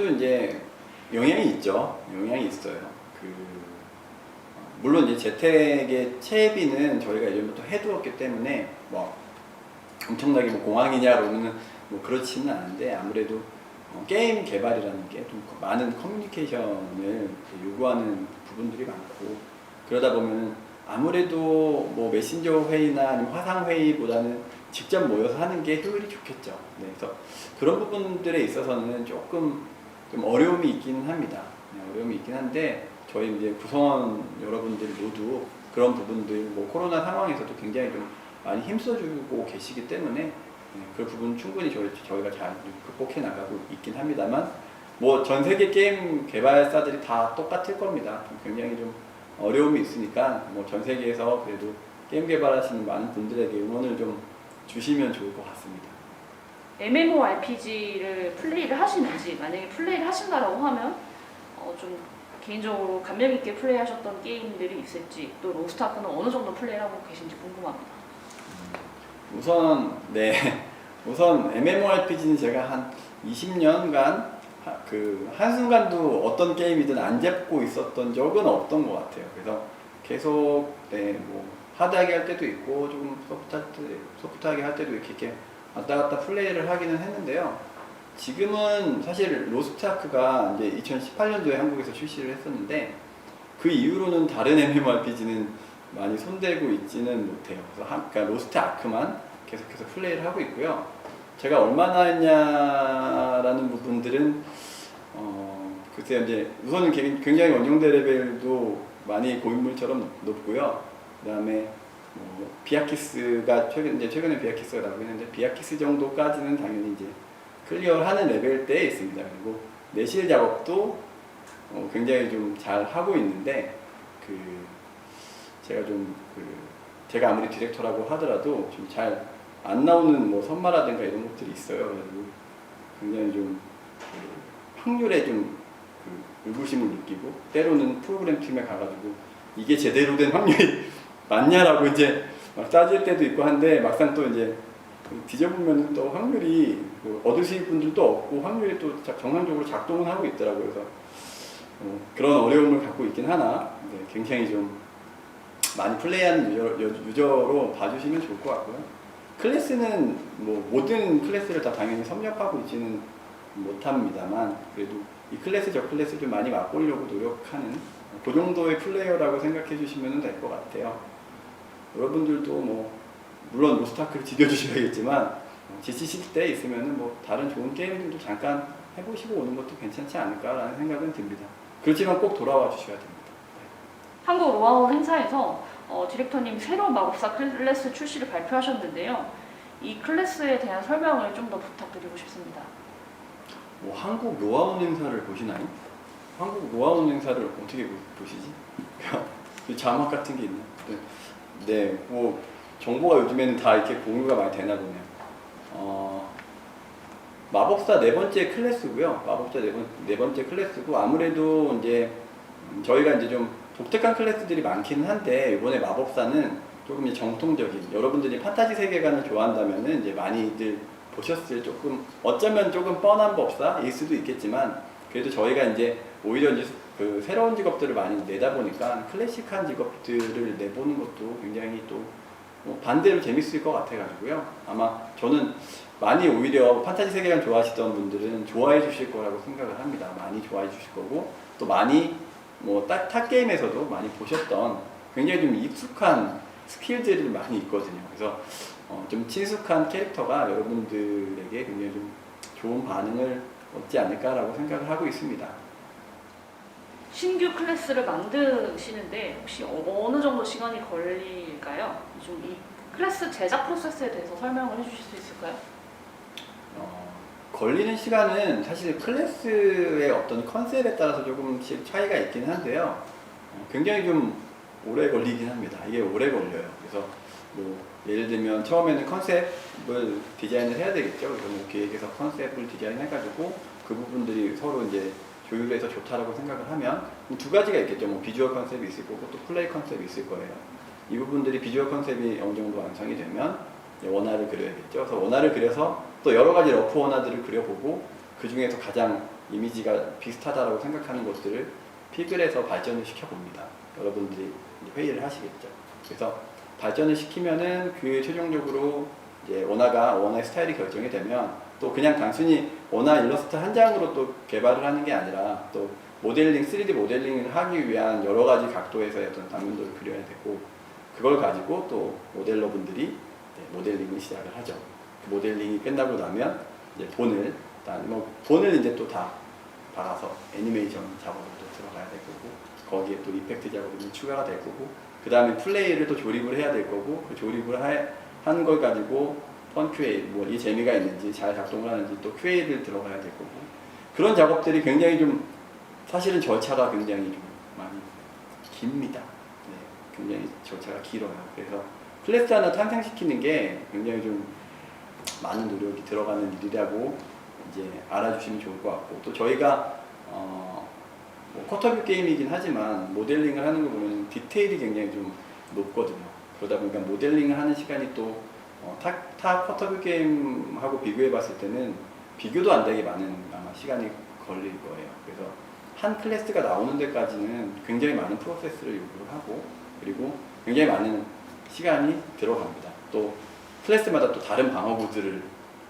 아무래도 이제 영향이 있죠. 영향이 있어요. 그 어, 물론 이제 재택의 채비는 저희가 예전부터 해두었기 때문에 뭐 엄청나게 뭐 공항이냐 그러면은 뭐 그렇지는 않은데 아무래도 어, 게임 개발이라는 게 좀 많은 커뮤니케이션을 요구하는 부분들이 많고 그러다 보면 아무래도 뭐 메신저 회의나 화상 회의보다는 직접 모여서 하는 게 효율이 좋겠죠. 네, 그래서 그런 부분들에 있어서는 조금 좀 어려움이 있기는 합니다. 네, 어려움이 있긴 한데 저희 이제 구성원 여러분들 모두 그런 부분들 뭐 코로나 상황에서도 굉장히 좀 많이 힘써주고 계시기 때문에 네, 그 부분 충분히 저희, 저희가 잘 극복해 나가고 있긴 합니다만 뭐 전 세계 게임 개발사들이 다 똑같을 겁니다. 굉장히 좀 어려움이 있으니까 뭐 전 세계에서 그래도 게임 개발하시는 많은 분들에게 응원을 좀 주시면 좋을 것 같습니다. MMORPG를 플레이를 하시는지 만약에 플레이를 하신다라고 하면 어, 좀 개인적으로 감명 있게 플레이하셨던 게임들이 있을지 또 로스트아크는 어느 정도 플레이하고 계신지 궁금합니다. 우선 네 우선 MMORPG는 제가 한 20년간 그 한순간도 어떤 게임이든 안 잡고 있었던 적은 없던 것 같아요. 그래서 계속 네 뭐 하드하게 할 때도 있고 조금 소프트하게 할 때도 이렇게, 이렇게 왔다 갔다 플레이를 하기는 했는데요. 지금은 사실 로스트아크가 이제 2018년도에 한국에서 출시를 했었는데 그 이후로는 다른 MMORPG는 많이 손대고 있지는 못해요. 그래서 한, 그러니까 로스트 아크만 계속해서 플레이를 하고 있고요. 제가 얼마나 했냐라는 부분들은 어 글쎄요 이제 우선은 개- 굉장히 원정대 레벨도 많이 고인물처럼 높고요. 그다음에 뭐 비아키스가 최근 이제 최근에 비아키스가 나오고 있는데 비아키스 정도까지는 당연히 이제 클리어하는 레벨대에 있습니다. 그리고 내실 작업도 어, 굉장히 좀 잘 하고 있는데 그 제가 좀 그 제가 아무리 디렉터라고 하더라도 좀 잘 안 나오는 뭐 선마라든가 이런 것들이 있어요. 그래가지고 굉장히 좀 그 확률에 좀 그 의구심을 느끼고 때로는 프로그램 팀에 가가지고 이게 제대로 된 확률이 맞냐라고 이제 막 따질 때도 있고 한데 막상 또 이제 그 뒤져보면 또 확률이 그 얻으실 분들도 없고 확률이 또 자- 정상적으로 작동은 하고 있더라고요. 그래서 어, 그런 어려움을 갖고 있긴 하나 네, 굉장히 좀 많이 플레이하는 유저, 여- 유저 로 봐주시면 좋을 것 같고요. 클래스는 뭐 모든 클래스를 다 당연히 섭렵하고 있지는 못합니다만 그래도 이 클래스 저 클래스 좀 많이 맛보려고 노력하는 그 정도의 플레이어라고 생각해 주시면 될 것 같아요. 여러분들도 뭐 물론 로스타크를 즐겨주셔야겠지만 어, 지치실 때 있으면은 뭐 다른 좋은 게임들도 잠깐 해보시고 오는 것도 괜찮지 않을까라는 생각은 듭니다. 그렇지만 꼭 돌아와 주셔야 됩니다. 한국 로아원 행사에서 어, 디렉터님 새로운 마법사 클래스 출시를 발표하셨는데요. 이 클래스에 대한 설명을 좀 더 부탁드리고 싶습니다. 뭐 한국 노아원 행사를 보시나요? 한국 노아원 행사를 어떻게 보- 보시지? 그 자막 같은 게 있나요? 네. 네, 뭐 정보가 요즘에는 다 이렇게 공유가 많이 되나 보네요. 어, 마법사 네 번째 클래스고요. 마법사 네, 번, 네 번째 클래스고 아무래도 이제 음, 저희가 이제 좀 독특한 클래스들이 많기는 한데 이번에 마법사는 조금 이제 정통적인 여러분들이 판타지 세계관을 좋아한다면은 이제 많이들 보셨을 조금 어쩌면 조금 뻔한 법사일 수도 있겠지만 그래도 저희가 이제 오히려 이제 그 새로운 직업들을 많이 내다 보니까 클래식한 직업들을 내보는 것도 굉장히 또 뭐 반대로 재밌을 것 같아가지고요. 아마 저는 많이 오히려 판타지 세계관 좋아하시던 분들은 좋아해 주실 거라고 생각을 합니다. 많이 좋아해 주실 거고 또 많이 뭐딱 게임에서도 많이 보셨던 굉장히 좀 익숙한 스킬들이 많이 있거든요. 그래서 어, 좀 친숙한 캐릭터가 여러분들에게 굉장히 좀 좋은 반응을 얻지 않을까라고 생각을 하고 있습니다. 신규 클래스를 만드시는데 혹시 어- 어느 정도 시간이 걸릴까요? 좀 이 클래스 제작 프로세스에 대해서 설명을 해주실 수 있을까요? 어, 걸리는 시간은 사실 클래스의 어떤 컨셉에 따라서 조금씩 차이가 있긴 한데요. 어, 굉장히 좀 오래 걸리긴 합니다. 이게 오래 걸려요. 그래서 뭐 예를 들면 처음에는 컨셉을 디자인을 해야 되겠죠. 그래서 뭐 기획에서 컨셉을 디자인해가지고 그 부분들이 서로 이제 조율해서 좋다라고 생각을 하면 두 가지가 있겠죠. 뭐 비주얼 컨셉이 있을 거고 또 플레이 컨셉이 있을 거예요. 이 부분들이 비주얼 컨셉이 어느 정도 완성이 되면 원화를 그려야겠죠. 그래서 원화를 그려서 또 여러 가지 러프 원화들을 그려보고 그 중에서 가장 이미지가 비슷하다라고 생각하는 것들을 픽을 해서 발전을 시켜봅니다. 여러분들이 회의를 하시겠죠. 그래서 발전을 시키면은 그 최종적으로 이제 원화가 원화의 스타일이 결정이 되면 또 그냥 단순히 원화 일러스트 한 장으로 또 개발을 하는 게 아니라 또 모델링, 3D 모델링을 하기 위한 여러 가지 각도에서의 어떤 단면도를 그려야 되고 그걸 가지고 또 모델러분들이 모델링을 시작을 하죠. 그 모델링이 끝나고 나면 이제 본을 일단 뭐 본을 이제 또다 박아서 애니메이션 작업으로 또 들어가야 될 거고 거기에 또 이펙트 작업이 추가가 될 거고 그 다음에 플레이를 또 조립을 해야 될 거고 그 조립을 한걸 가지고 펀 QA 뭐이 재미가 있는지 잘 작동을 하는지 또 QA를 들어가야 될 거고 그런 작업들이 굉장히 좀 사실은 절차가 굉장히 좀 많이 깁니다. 네, 굉장히 절차가 길어요. 그래서 클래스 하나 탄생시키는 게 굉장히 좀 많은 노력이 들어가는 일이라고 이제 알아주시면 좋을 것 같고 또 저희가 어, 뭐 쿼터뷰 게임이긴 하지만 모델링을 하는 거 보면 디테일이 굉장히 좀 높거든요. 그러다 보니까 모델링을 하는 시간이 또 어, 타, 타 쿼터뷰 게임하고 비교해 봤을 때는 비교도 안 되게 많은 아마 시간이 걸릴 거예요. 그래서 한 클래스가 나오는 데까지는 굉장히 많은 프로세스를 요구를 하고 그리고 굉장히 많은 시간이 들어갑니다. 또 클래스마다 또 다른 방어구들을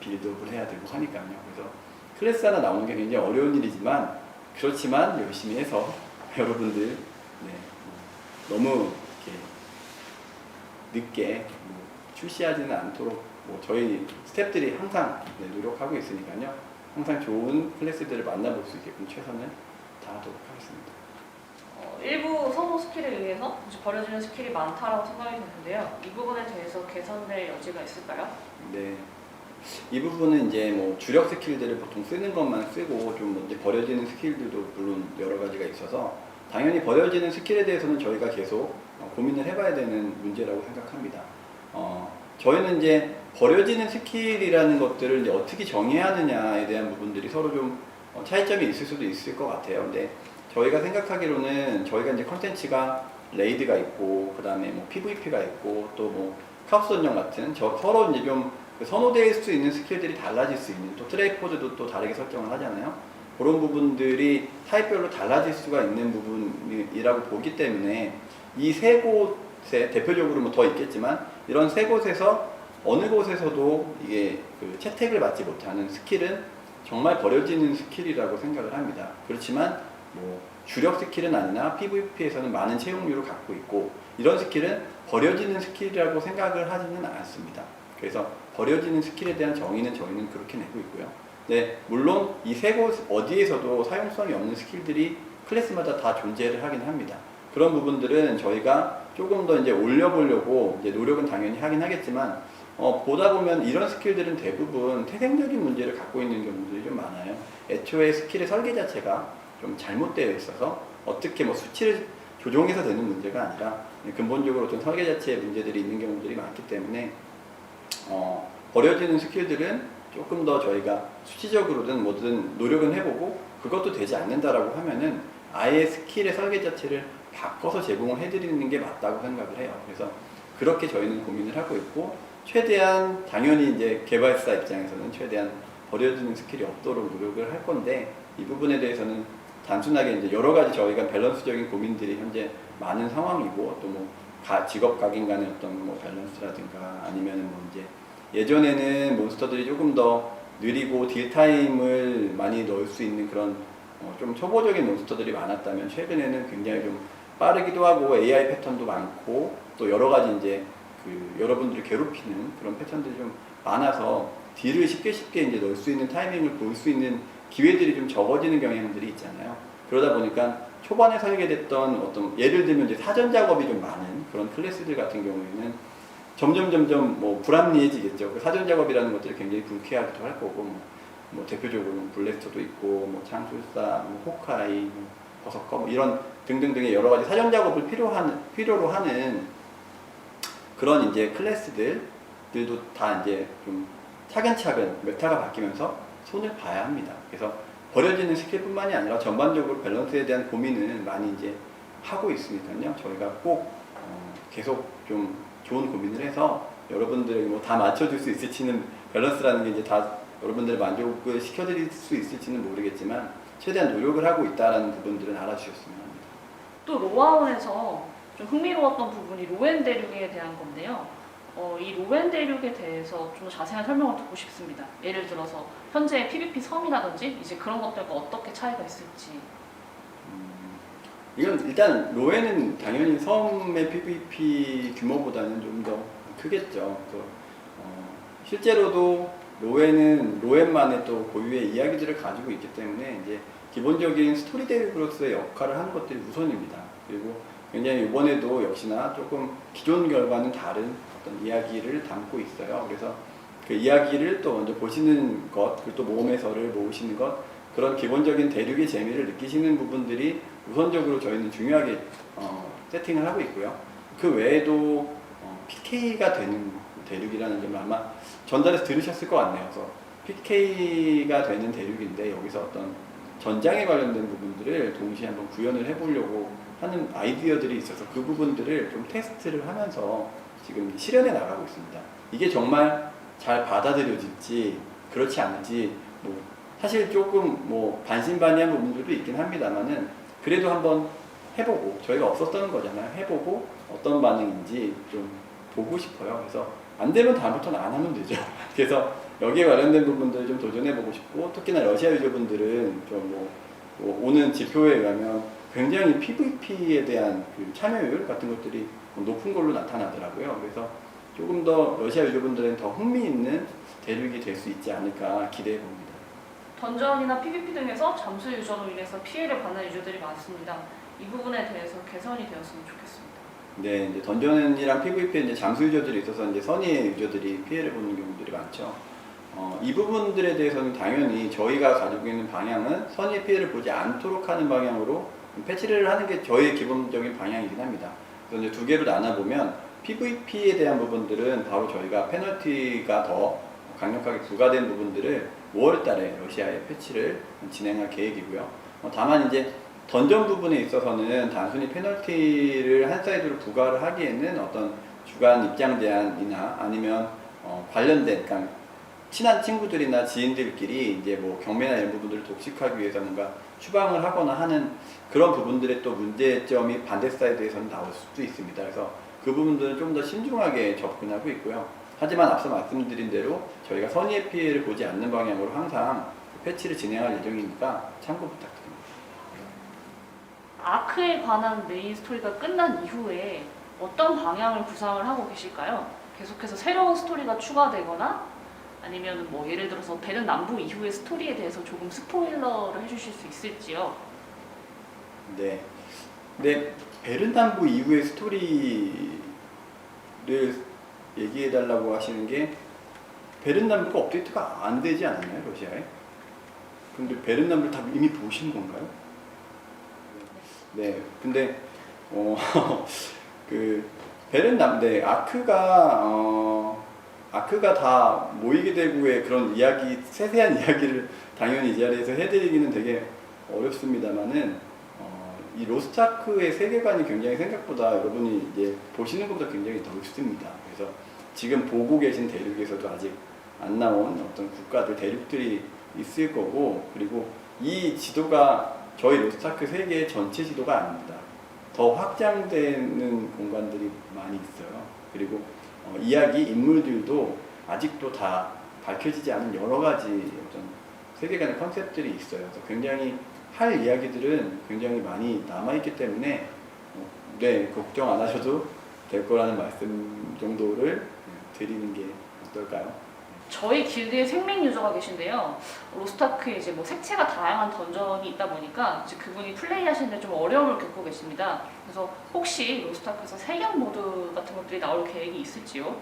빌드업을 해야 되고 하니까요. 그래서 클래스 하나 나오는 게 굉장히 어려운 일이지만 그렇지만 열심히 해서 여러분들 네, 뭐 너무 이렇게 늦게 뭐 출시하지는 않도록 뭐 저희 스태프들이 항상 네, 노력하고 있으니까요. 항상 좋은 클래스들을 만나볼 수 있게끔 최선을 다하도록 하겠습니다. 어, 일부 선호 스킬에 의해서 버려지는 스킬이 많다라고 생각이 드는데요. 이 부분에 대해서 개선될 여지가 있을까요? 네. 이 부분은 이제 뭐 주력 스킬들을 보통 쓰는 것만 쓰고 좀 이제 버려지는 스킬들도 물론 여러 가지가 있어서 당연히 버려지는 스킬에 대해서는 저희가 계속 어, 고민을 해봐야 되는 문제라고 생각합니다. 어, 저희는 이제 버려지는 스킬이라는 것들을 이제 어떻게 정해야 하느냐에 대한 부분들이 서로 좀 어, 차이점이 있을 수도 있을 것 같아요. 근데 저희가 생각하기로는 저희가 이제 컨텐츠가 레이드가 있고 그 다음에 뭐 PVP가 있고 또뭐 카우스 전령 같은 저 서로 이제 좀그 선호될 수 있는 스킬들이 달라질 수 있는 또 트레이코드도 또 다르게 설정을 하잖아요. 그런 부분들이 타입별로 달라질 수가 있는 부분이라고 보기 때문에 이 세 곳에 대표적으로 뭐 더 있겠지만 이런 세 곳에서 어느 곳에서도 이게 그 채택을 받지 못하는 스킬은 정말 버려지는 스킬이라고 생각을 합니다. 그렇지만 뭐 주력 스킬은 아니나 PVP에서는 많은 채용률을 갖고 있고 이런 스킬은 버려지는 스킬이라고 생각을 하지는 않습니다. 그래서 버려지는 스킬에 대한 정의는 저희는 그렇게 내고 있고요. 네, 물론 이 세 곳 어디에서도 사용성이 없는 스킬들이 클래스마다 다 존재를 하긴 합니다. 그런 부분들은 저희가 조금 더 이제 올려보려고 이제 노력은 당연히 하긴 하겠지만 어, 보다 보면 이런 스킬들은 대부분 태생적인 문제를 갖고 있는 경우들이 좀 많아요. 애초에 스킬의 설계 자체가 좀 잘못되어 있어서 어떻게 뭐 수치를 조정해서 되는 문제가 아니라 근본적으로 어떤 설계 자체에 문제들이 있는 경우들이 많기 때문에 어, 버려지는 스킬들은 조금 더 저희가 수치적으로든 뭐든 노력은 해보고 그것도 되지 않는다라고 하면은 아예 스킬의 설계 자체를 바꿔서 제공을 해드리는 게 맞다고 생각을 해요. 그래서 그렇게 저희는 고민을 하고 있고 최대한 당연히 이제 개발사 입장에서는 최대한 버려지는 스킬이 없도록 노력을 할 건데 이 부분에 대해서는 단순하게 이제 여러 가지 저희가 밸런스적인 고민들이 현재 많은 상황이고 또뭐 직업 각인 간의 어떤 뭐 밸런스라든가 아니면은 뭐 이제 예전에는 몬스터들이 조금 더 느리고 딜 타임을 많이 넣을 수 있는 그런 어, 좀 초보적인 몬스터들이 많았다면 최근에는 굉장히 좀 빠르기도 하고 AI 패턴도 많고 또 여러 가지 이제 그 여러분들을 괴롭히는 그런 패턴들이 좀 많아서 딜을 쉽게 쉽게 이제 넣을 수 있는 타이밍을 볼 수 있는 기회들이 좀 적어지는 경향들이 있잖아요. 그러다 보니까 초반에 설계됐던 어떤 예를 들면 이제 사전 작업이 좀 많은 그런 클래스들 같은 경우에는 점점 점점 뭐 불합리해지겠죠. 그 사전 작업이라는 것들이 굉장히 불쾌하기도 할 거고 뭐, 뭐 대표적으로 블래스터도 있고 뭐 창술사, 뭐 호카이, 뭐 버섯커 뭐 이런 등등등의 여러 가지 사전 작업을 필요한 필요로 하는 그런 이제 클래스들들도 다 이제 좀 차근차근 메타가 바뀌면서 손을 봐야 합니다. 그래서 버려지는 스킬뿐만이 아니라 전반적으로 밸런스에 대한 고민을 많이 이제 하고 있으니까요. 저희가 꼭 어, 계속 좀 좋은 고민을 해서 여러분들에게 뭐 다 맞춰줄 수 있을지는 밸런스라는 게 이제 다 여러분들 만족을 시켜드릴 수 있을지는 모르겠지만 최대한 노력을 하고 있다라는 부분들은 알아주셨으면 합니다. 또 로아원에서 좀 흥미로웠던 부분이 로엔 대륙에 대한 건데요. 어, 이 로엔 대륙에 대해서 좀 자세한 설명을 듣고 싶습니다. 예를 들어서 현재 PVP 섬이라든지 이제 그런 것들과 어떻게 차이가 있을지. 음, 이건 일단 로에는 당연히 섬의 PVP 규모보다는 좀 더 크겠죠. 그래서 어, 실제로도 로에는 로엔만의 또 고유의 이야기들을 가지고 있기 때문에 이제 기본적인 스토리 대륙으로서의 역할을 하는 것들이 우선입니다. 그리고 굉장히 이번에도 역시나 조금 기존 결과는 다른 어떤 이야기를 담고 있어요. 그래서 그 이야기를 또 먼저 보시는 것, 그리고 또 모험에서를 모으시는 것, 그런 기본적인 대륙의 재미를 느끼시는 부분들이 우선적으로 저희는 중요하게 어, 세팅을 하고 있고요. 그 외에도 어, PK가 되는 대륙이라는 점을 아마 전달해서 들으셨을 것 같네요. 그래서 PK가 되는 대륙인데 여기서 어떤 전장에 관련된 부분들을 동시에 한번 구현을 해보려고 하는 아이디어들이 있어서 그 부분들을 좀 테스트를 하면서 지금 실현해 나가고 있습니다. 이게 정말 잘 받아들여질지 그렇지 않을지 뭐 사실 조금 뭐 반신반의한 부분들도 있긴 합니다만은 그래도 한번 해보고 저희가 없었던 거잖아요. 해보고 어떤 반응인지 좀 보고 싶어요. 그래서 안 되면 다음부터는 안 하면 되죠. 그래서 여기에 관련된 부분들 좀 도전해보고 싶고 특히나 러시아 유저분들은 좀뭐 뭐 오는 지표에 의하면 굉장히 PVP에 대한 그 참여율 같은 것들이 높은 걸로 나타나더라고요. 그래서 조금 더 러시아 유저분들은 더 흥미있는 대륙이 될 수 있지 않을까 기대해 봅니다. 던전이나 PVP 등에서 잠수 유저로 인해서 피해를 받는 유저들이 많습니다. 이 부분에 대해서 개선이 되었으면 좋겠습니다. 네, 이제 던전이랑 PVP에 이제 잠수 유저들이 있어서 이제 선의의 유저들이 피해를 보는 경우들이 많죠. 어, 이 부분들에 대해서는 당연히 저희가 가지고 있는 방향은 선의 피해를 보지 않도록 하는 방향으로 패치를 하는 게 저희의 기본적인 방향이긴 합니다. 그래서 이제 두 개로 나눠보면 PVP에 대한 부분들은 바로 저희가 페널티가 더 강력하게 부과된 부분들을 5월 달에 러시아에 패치를 진행할 계획이고요. 어, 다만 이제 던전 부분에 있어서는 단순히 페널티를 한 사이드로 부과를 하기에는 어떤 주간 입장 제한이나 아니면 어, 관련된 그러니까 친한 친구들이나 지인들끼리 이제 뭐 경매나 이런 부분들을 독식하기 위해서 뭔가 추방을 하거나 하는 그런 부분들의 또 문제점이 반대 사이드에서는 나올 수도 있습니다. 그래서 그 부분들은 좀 더 신중하게 접근하고 있고요. 하지만 앞서 말씀드린 대로 저희가 선의의 피해를 보지 않는 방향으로 항상 패치를 진행할 예정이니까 참고 부탁드립니다. 아크에 관한 메인 스토리가 끝난 이후에 어떤 방향을 구상을 하고 계실까요? 계속해서 새로운 스토리가 추가되거나 아니면 뭐 예를 들어서 베른 남부 이후의 스토리에 대해서 조금 스포일러를 해주실 수 있을지요? 네. 근데 베른남부 이후의 스토리를 얘기해 달라고 하시는 게 베른남부가 업데이트가 안 되지 않았나요, 러시아에? 근데 베른남부를 다 이미 보신 건가요? 네. 근데 어, 그 베른남 네, 아크가 어, 아크가 다 모이게 되고의 그런 이야기 세세한 이야기를 당연히 이 자리에서 해드리기는 되게 어렵습니다만은 어, 이 로스타크의 세계관이 굉장히 생각보다 여러분이 이제 보시는 것보다 굉장히 넓습니다. 그래서 지금 보고 계신 대륙에서도 아직 안 나온 어떤 국가들 대륙들이 있을 거고 그리고 이 지도가 저희 로스타크 세계 전체 지도가 아닙니다. 더 확장되는 공간들이 많이 있어요. 그리고 어, 이야기 인물들도 아직도 다 밝혀지지 않은 여러 가지 어떤 세계관의 컨셉들이 있어요. 그래서 굉장히 할 이야기들은 굉장히 많이 남아있기 때문에 어, 네 걱정 안 하셔도 될 거라는 말씀 정도를 드리는 게 어떨까요? 저희 길드에 생명 유저가 계신데요. 로스타크에 이제 뭐 색채가 다양한 던전이 있다 보니까 이제 그분이 플레이하시는데 좀 어려움을 겪고 계십니다. 그래서 혹시 로스타크에서 세경 모드 같은 것들이 나올 계획이 있을지요?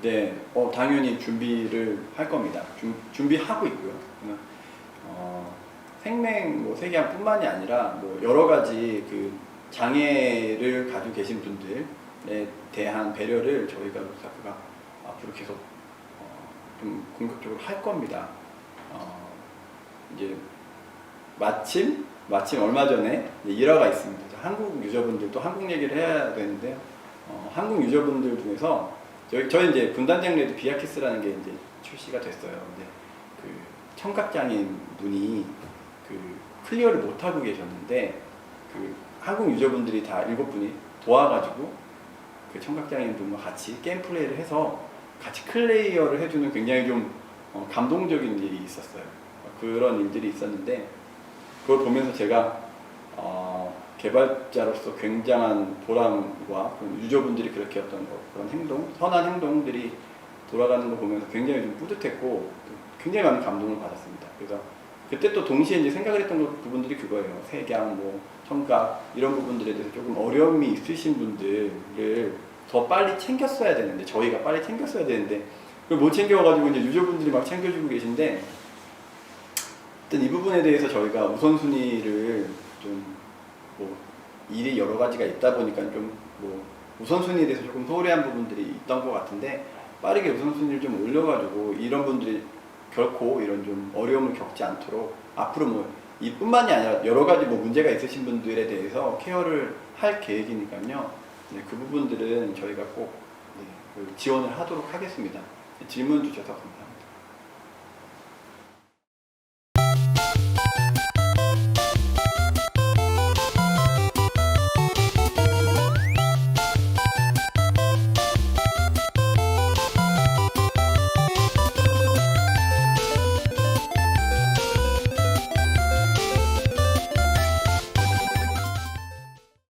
네, 어, 당연히 준비를 할 겁니다. 준, 준비하고 있고요. 어, 생명 뭐 세계뿐만이 아니라 뭐 여러 가지 그 장애를 가지고 계신 분들에 대한 배려를 저희가 로스타크가 앞으로 계속 어, 좀 공격적으로 할 겁니다. 어, 이제 마침 마침 얼마 전에 일화가 있습니다. 한국 유저분들도 한국 얘기를 해야 되는데 어, 한국 유저분들 중에서 저희 저희 이제 분단장 레드 비아키스라는 게 이제 출시가 됐어요. 근데 그 청각장애인 분이 그 클리어를 못 하고 계셨는데 그 한국 유저분들이 다 일곱 분이 도와가지고 그 청각장애인 분과 같이 게임 플레이를 해서 같이 클리어를 해주는 굉장히 좀 어, 감동적인 일이 있었어요. 그런 일들이 있었는데 그걸 보면서 제가 어, 개발자로서 굉장한 보람과 유저분들이 그렇게 어떤 거, 그런 행동, 선한 행동들이 돌아가는 걸 보면서 굉장히 좀 뿌듯했고 또 굉장히 많은 감동을 받았습니다. 그래서 그때 또 동시에 이제 생각을 했던 것- 부분들이 그거예요. 색양, 뭐 청각 이런 부분들에 대해서 조금 어려움이 있으신 분들을 더 빨리 챙겼어야 되는데 저희가 빨리 챙겼어야 되는데 그걸 못 챙겨가지고 이제 유저분들이 막 챙겨주고 계신데 일단 이 부분에 대해서 저희가 우선순위를 좀 뭐 일이 여러 가지가 있다 보니까 좀뭐 우선순위에 대해서 조금 소홀해한 부분들이 있던 것 같은데 빠르게 우선순위를 좀 올려가지고 이런 분들이 결코 이런 좀 어려움을 겪지 않도록 앞으로 뭐 이뿐만이 아니라 여러 가지 뭐 문제가 있으신 분들에 대해서 케어를 할 계획이니까요. 네, 그 부분들은 저희가 꼭 네, 그 지원을 하도록 하겠습니다. 질문 주셔서 감사합니다.